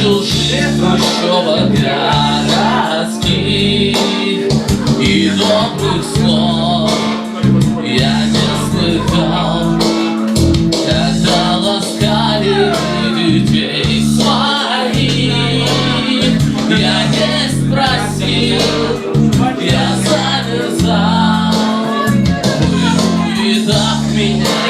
чужих хрущевок городских И добрых слов. Я не слыхал Когда ласкали детей своих. Я не спросил, я завязал Увидав меня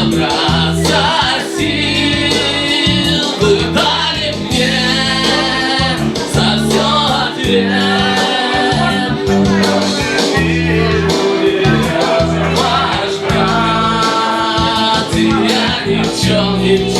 набраться сил. Вы дали мне за все ответ. Ваш и я ни в чем, ни в чем не